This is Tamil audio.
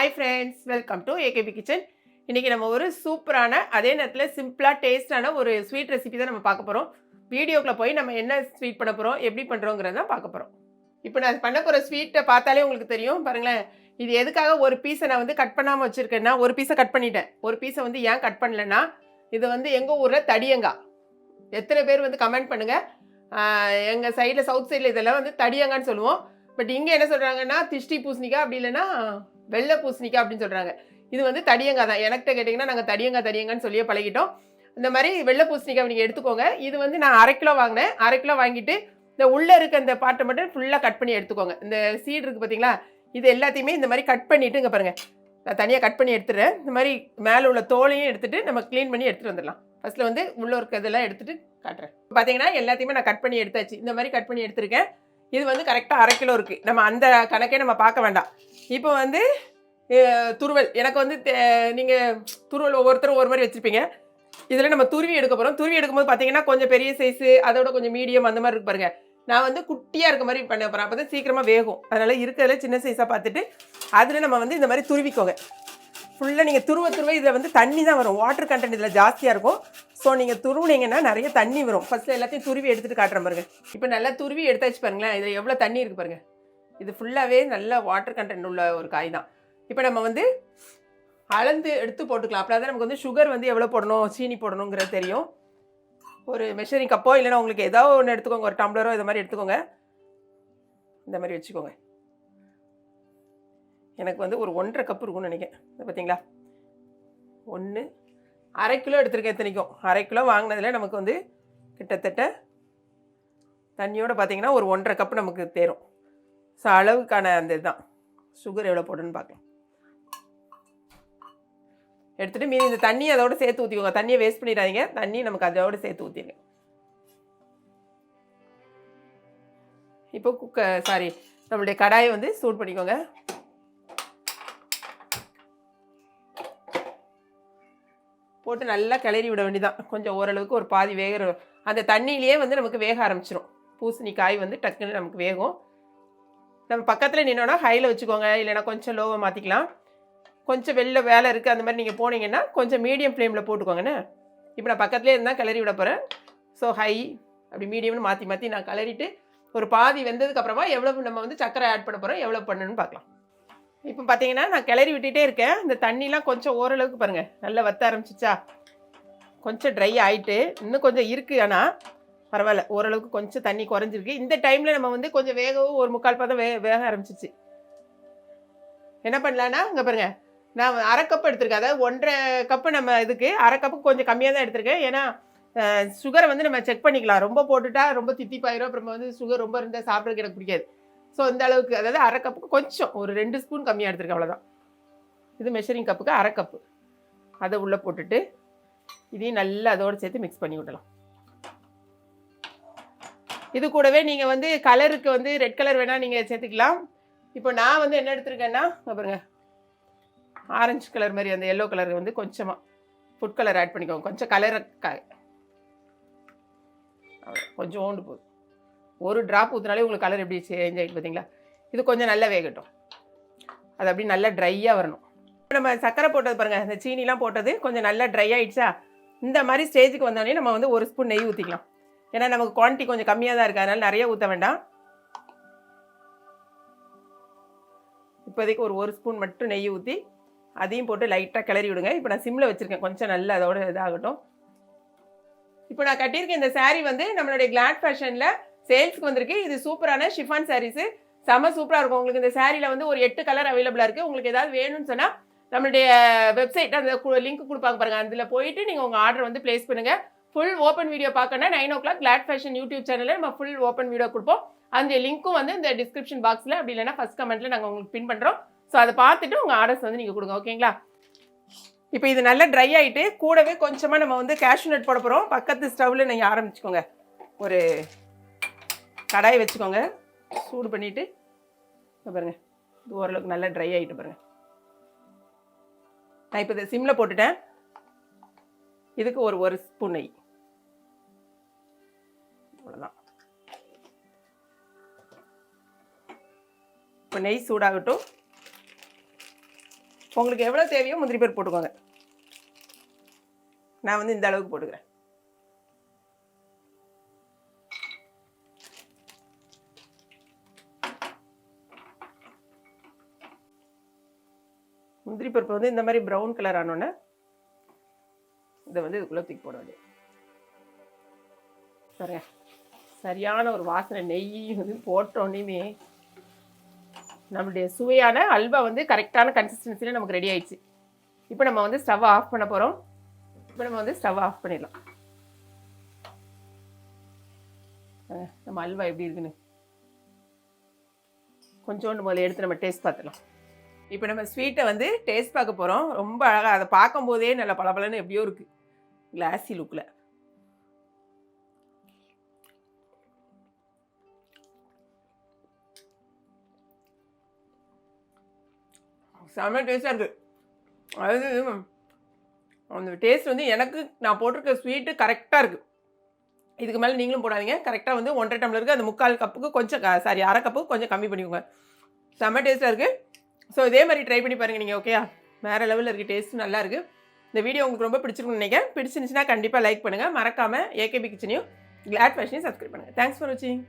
Hi friends welcome to AKP kitchen இன்றைக்கி நம்ம ஒரு சூப்பரான அதே நேரத்தில் சிம்பிளாக டேஸ்டான ஒரு ஸ்வீட் ரெசிபி தான் நம்ம பார்க்க போகிறோம் வீடியோக்குள்ளே போய் நம்ம என்ன ஸ்வீட் பண்ண போகிறோம் எப்படி பண்ணுறோங்கிறத தான் பார்க்க போகிறோம் இப்போ நான் பண்ண போகிற ஸ்வீட்டை பார்த்தாலே உங்களுக்கு தெரியும். பாருங்களேன் இது எதுக்காக ஒரு பீஸை நான் வந்து கட் பண்ணாமல் வச்சுருக்கேன்னா ஒரு பீஸை கட் பண்ணிட்டேன். ஒரு பீஸை வந்து ஏன் கட் பண்ணலன்னா இது வந்து எங்கள் ஊரில் தடியங்கா. எத்தனை பேர் வந்து கமெண்ட் பண்ணுங்கள் எங்கள் சைடில் சவுத் சைடில் இதெல்லாம் வந்து தடியங்கான்னு சொல்லுவோம். பட் இங்கே என்ன சொல்கிறாங்கன்னா திஷ்டி பூசணிக்காய் அப்படி இல்லைன்னா வெள்ளை பூசணிக்காய் அப்படின்னு சொல்கிறாங்க இது வந்து தடியங்காய் தான். எனக்கிட்ட கேட்டிங்கன்னா நாங்கள் தடியங்காய் தடியங்கான்னு சொல்லியே பழகிட்டோம். இந்த மாதிரி வெள்ளை பூசணிக்காய் நீங்கள் எடுத்துக்கோங்க. இது வந்து நான் அரை கிலோ வாங்கினேன். அரை கிலோ வாங்கிட்டு இந்த உள்ளே இருக்க இந்த பாட்டை மட்டும் ஃபுல்லாக கட் பண்ணி எடுத்துக்கோங்க. இந்த சீடு இருக்குது பார்த்தீங்களா இது எல்லாத்தையுமே இந்த மாதிரி கட் பண்ணிவிட்டு இங்கே பாருங்கள் நான் தனியாக கட் பண்ணி எடுத்துடுறேன். இந்த மாதிரி மேலே உள்ள தோலையும் எடுத்துகிட்டு நம்ம க்ளீன் பண்ணி எடுத்துகிட்டு வந்துடலாம். ஃபஸ்ட்டில் வந்து உள்ளே இருக்க இதெல்லாம் எடுத்துகிட்டு காட்டுறேன். பார்த்தீங்கன்னா எல்லாத்தையுமே நான் கட் பண்ணி எடுத்தாச்சு. இந்த மாதிரி கட் பண்ணி எடுத்திருக்கேன். இது வந்து கரெக்டாக அரை கிலோ இருக்குது நம்ம அந்த கணக்கே நம்ம பார்க்க வேண்டாம். இப்போ வந்து துருவல். எனக்கு வந்து நீங்கள் துருவல் ஒவ்வொருத்தரும் ஒரு மாதிரி வச்சுருப்பீங்க. இதில் நம்ம துருவி எடுக்க போகிறோம் துருவி எடுக்கும்போது பார்த்தீங்கன்னா கொஞ்சம் பெரிய சைஸு அதோட கொஞ்சம் மீடியம் அந்த மாதிரி இருக்கு பாருங்க. நான் வந்து குட்டியாக இருக்க மாதிரி பண்ண போகிறேன் அப்போ தான் சீக்கிரமாக வேகும். அதனால் இருக்கிறதுல சின்ன சைஸாக பார்த்துட்டு அதில் நம்ம வந்து இந்த மாதிரி துருவிக்கோங்க. ஃபுல்லாக நீங்கள் துருவ துருவ இதில் வந்து தண்ணி தான் வரும். வாட்டர் கண்டென்ட் இதில் ஜாஸ்தியாக இருக்கும். ஸோ நீங்கள் துருவுனீங்கன்னா நிறைய தண்ணி வரும். ஃபஸ்ட்டில் எல்லாத்தையும் துருவி எடுத்துகிட்டு காட்டுற பாருங்க. இப்போ நல்லா துருவி எடுத்தாச்சு பாருங்களேன். இதில் எவ்வளோ தண்ணி இருக்குது பாருங்கள் இது ஃபுல்லாகவே நல்ல வாட்டர் கண்டென்ட் உள்ள ஒரு காய் தான். இப்போ நம்ம வந்து அளந்து எடுத்து போட்டுக்கலாம். அப்படி தான் நமக்கு வந்து சுகர் வந்து எவ்வளோ போடணும் சீனி போடணுங்கிறது தெரியும். ஒரு மெஷரிங் கப்போ இல்லைனா உங்களுக்கு ஏதோ ஒன்று எடுத்துக்கோங்க. ஒரு டம்ளரோ இது மாதிரி எடுத்துக்கோங்க. இந்த மாதிரி வச்சுக்கோங்க. எனக்கு வந்து ஒரு ஒன்றரை கப் இருக்கும்னு நினைக்கிறேன். பார்த்தீங்களா? ஒன்று அரை கிலோ எடுத்திருக்கேன் எத்தனைக்கும் அரை கிலோ வாங்கினதில் நமக்கு வந்து கிட்டத்தட்ட தண்ணியோட பார்த்தீங்கன்னா ஒரு ஒன்றரை கப் நமக்கு தேரும். ஸோ அளவுக்கான அந்த இதுதான். சுகர் எவ்வளோ போடணும்னு பார்க்கலாம். எடுத்துகிட்டு மீதி இந்த தண்ணியை அதோட சேர்த்து ஊற்றிக்கோங்க தண்ணியை வேஸ்ட் பண்ணிடாதீங்க. தண்ணி நமக்கு அதோட சேர்த்து ஊற்றிடுங்க இப்போ குக்க சாரி நம்மளுடைய கடாயை வந்து சூட் பண்ணிக்கோங்க. போட்டு நல்லா கிளறி விட வேண்டியதான் கொஞ்சம் ஓரளவுக்கு ஒரு பாதி வேகிற அந்த தண்ணியிலேயே வந்து நமக்கு வேக ஆரம்பிச்சிரும். பூசணிக்காய் வந்து டக்குன்னு நமக்கு வேகும். நம்ம பக்கத்தில் நின்னோன்னா ஹையில் வச்சுக்கோங்க. இல்லைன்னா கொஞ்சம் லோவை மாற்றிக்கலாம் கொஞ்சம் வெளில வேலை இருக்குது அந்த மாதிரி நீங்கள் போனீங்கன்னா கொஞ்சம் மீடியம் ஃப்ளேமில் போட்டுக்கோங்கண்ணே இப்போ நான் பக்கத்துலேயே இருந்தால் கிளறி விட போகிறேன் ஸோ ஹை அப்படி மீடியம்னு மாற்றி மாற்றி நான் கிளறிட்டு ஒரு பாதி வெந்ததுக்கப்புறமா எவ்வளோ நம்ம வந்து சக்கரை ஆட் பண்ண போகிறோம் எவ்வளோ பண்ணணும்னு பார்க்கலாம். இப்போ பார்த்தீங்கன்னா நான் கிளறி விட்டுகிட்டே இருக்கேன். இந்த தண்ணிலாம் கொஞ்சம் ஓரளவுக்கு பாருங்கள் நல்லா வத்த ஆரம்பிச்சிச்சா? கொஞ்சம் ட்ரை ஆகிட்டு இன்னும் கொஞ்சம் இருக்குது ஆனால் பரவாயில்ல. ஓரளவுக்கு கொஞ்சம் தண்ணி குறைஞ்சிருக்கு. இந்த டைமில் நம்ம வந்து கொஞ்சம் வேகவும் ஒரு முக்கால் பதம் வே வேக ஆரம்பிச்சிச்சு. என்ன பண்ணலான்னா இங்கே பாருங்கள் நான் அரை கப் எடுத்திருக்கேன். அதாவது ஒன்றரை கப்பு நம்ம இதுக்கு அரை கப்பு கொஞ்சம் கம்மியாக தான் எடுத்திருக்கேன். ஏன்னா சுகரை வந்து நம்ம செக் பண்ணிக்கலாம். ரொம்ப போட்டுட்டா ரொம்ப தித்திப்பாயிரும். அப்புறம் வந்து சுகர் ரொம்ப இருந்தால் சாப்பிட்றதுக்கு எனக்கு பிடிக்காது. ஸோ இந்த அளவுக்கு அதாவது அரை கப்புக்கு கொஞ்சம் ஒரு ரெண்டு ஸ்பூன் கம்மியாக எடுத்துருக்கேன் அவ்வளோதான் இது மெஷரிங் கப்புக்கு அரை கப்பு அதை உள்ளே போட்டுட்டு இதையும் நல்லா அதோடு சேர்த்து மிக்ஸ் பண்ணி விடலாம். இது கூடவே நீங்கள் வந்து கலருக்கு வந்து ரெட் கலர் வேணால் நீங்கள் சேர்த்துக்கலாம். இப்போ நான் வந்து என்ன எடுத்திருக்கேன்னா பாருங்க. ஆரஞ்சு கலர் மாதிரி அந்த எல்லோ கலர் வந்து கொஞ்சமாக ஃபுட் கலர் ஆட் பண்ணிக்கோங்க. கொஞ்சம் கலர் கொஞ்சம் ஓண்டு போதும். ஒரு ட்ராப் ஊற்றினாலே உங்களுக்கு கலர் எப்படி சேஞ்ச் ஆகிட்டு பார்த்தீங்களா இது கொஞ்சம் நல்லா வேகட்டும். அது அப்படி நல்லா ட்ரையாக வரணும். இப்போ நம்ம சக்கரை போட்டது பாருங்கள் இந்த சீனிலாம் போட்டது கொஞ்சம் நல்லா ட்ரை ஆகிடுச்சா இந்த மாதிரி ஸ்டேஜுக்கு வந்தோடனே நம்ம வந்து ஒரு ஸ்பூன் நெய் ஊற்றிக்கலாம் ஏன்னா நமக்கு குவான்டிட்டி கொஞ்சம் கம்மியாக தான் இருக்குது அதனால் நிறைய ஊற்ற வேண்டாம். இப்போதைக்கு ஒரு ஒரு ஸ்பூன் மட்டும் நெய் ஊற்றி அதையும் போட்டு லைட்டாக கிளறி விடுங்க. இப்போ நான் சிம்மில் வச்சுருக்கேன் கொஞ்சம் நல்லா அதோட இதாகட்டும். இப்போ நான் கட்டியிருக்க இந்த சாரீ வந்து நம்மளுடைய கிளாட் ஃபேஷனில் சேல்ஸ்க்கு வந்திருக்கு. இது சூப்பரான ஷிஃபான் சாரீஸ் செம சூப்பராக இருக்கும். உங்களுக்கு இந்த சாரியில் வந்து ஒரு எட்டு கலர் அவைலபிளாக இருக்குது உங்களுக்கு ஏதாவது வேணும்னு சொன்னால் நம்மளுடைய வெப்சைட் அந்த லிங்க் கொடுப்பாங்க பாருங்கள் அதில் போயிட்டு நீங்கள் உங்கள் ஆர்டர் வந்து பிளேஸ் பண்ணுங்கள் ஃபுல் ஓப்பன் வீடியோ பார்க்கணும்னா nine o'clock glad fashion YouTube சேனலில் நம்ம ஃபுல் ஓப்பன் வீடியோ கொடுப்போம். அந்த லிங்க்கும் வந்து இந்த டிஸ்கிரிப்ஷன் பாக்ஸில் அப்படி இல்லைன்னா ஃபஸ்ட் கமெண்ட்டில் நாங்கள் உங்களுக்கு பின் பண்ணுறோம் ஸோ அதை பார்த்துட்டு உங்கள் ஆர்டர்ஸ் வந்து நீங்கள் கொடுங்க. ஓகேங்களா இப்போ இது நல்லா ட்ரை ஆகிட்டு கூடவே கொஞ்சமாக நம்ம வந்து கேஷ்யூ நட் போட போகிறோம் பக்கத்து ஸ்டவ்வில் நீங்கள் ஆரம்பிச்சுக்கோங்க. ஒரு கடாயை வச்சுக்கோங்க. சூடு பண்ணிவிட்டு பாருங்க. இது ஓரளவுக்கு நல்லா ட்ரை ஆகிட்டு பாருங்க. நான் இப்போ இதை சிம்மில் போட்டுட்டேன். இதுக்கு ஒரு ஒரு ஸ்பூன் நெய். அவ்வளோதான் இப்போ நெய் சூடாகட்டும். உங்களுக்கு எவ்வளோ தேவையோ முந்திரி பேர் போட்டுக்கோங்க. நான் வந்து இந்த அளவுக்கு போட்டுக்கிறேன். முந்திரி பருப்பு வந்து இந்த மாதிரி ப்ரௌன் கலர் ஆனோன்னே இதை வந்து இதுக்குள்ளே தூக்கி போட வேண்டியது. சரியான ஒரு வாசனை நெய் வந்து போட்டோன்னே நம்மளுடைய சுவையான அல்வா வந்து கரெக்டான கன்சிஸ்டன்சியில் நமக்கு ரெடி ஆயிடுச்சு. இப்போ நம்ம வந்து ஸ்டவ் ஆஃப் பண்ண போகிறோம் இப்போ நம்ம வந்து ஸ்டவ் ஆஃப் பண்ணிடலாம். நம்ம அல்வா எப்படி இருக்குன்னு? கொஞ்சோண்டு முதல்ல எடுத்து நம்ம டேஸ்ட் பார்த்துக்கலாம் இப்போ நம்ம ஸ்வீட்டை வந்து டேஸ்ட் பார்க்க போகிறோம் ரொம்ப அழகாக அதை பார்க்கும்போதே நல்ல பளபளன்னு எப்படியோ இருக்குது கிளாஸி லுக்கில் செம டேஸ்ட்டாக இருக்குது அதாவது அந்த டேஸ்ட் வந்து எனக்கு நான் போட்டிருக்க ஸ்வீட்டு கரெக்டாக இருக்குது இதுக்கு மேலே நீங்களும் போடாதீங்க. கரெக்டாக வந்து ஒன்றரை டம்ளருக்கு அந்த முக்கால் கப்புக்கு கொஞ்சம் சாரி அரை கப்புக்கு கொஞ்சம் கம்மி பண்ணிக்கோங்க. செம்ம டேஸ்ட்டாக இருக்குது ஸோ இதே மாதிரி ட்ரை பண்ணி பாருங்கள் நீங்கள் ஓகேயா வேறு லெவலில் இருக்குது டேஸ்ட் நல்லா இருக்குது இந்த வீடியோ உங்களுக்கு ரொம்ப பிடிச்சிருக்குன்னு நினைக்கிறேன். பிடிச்சிருந்துச்சுன்னா கண்டிப்பாக லைக் பண்ணுங்கள் மறக்காமல் ஏகேபி கிச்சனையும் கிளாட் ஃபேஷனையும் சப்ஸ்கிரைப் பண்ணுங்கள் தேங்க்ஸ் ஃபார் வாட்சிங்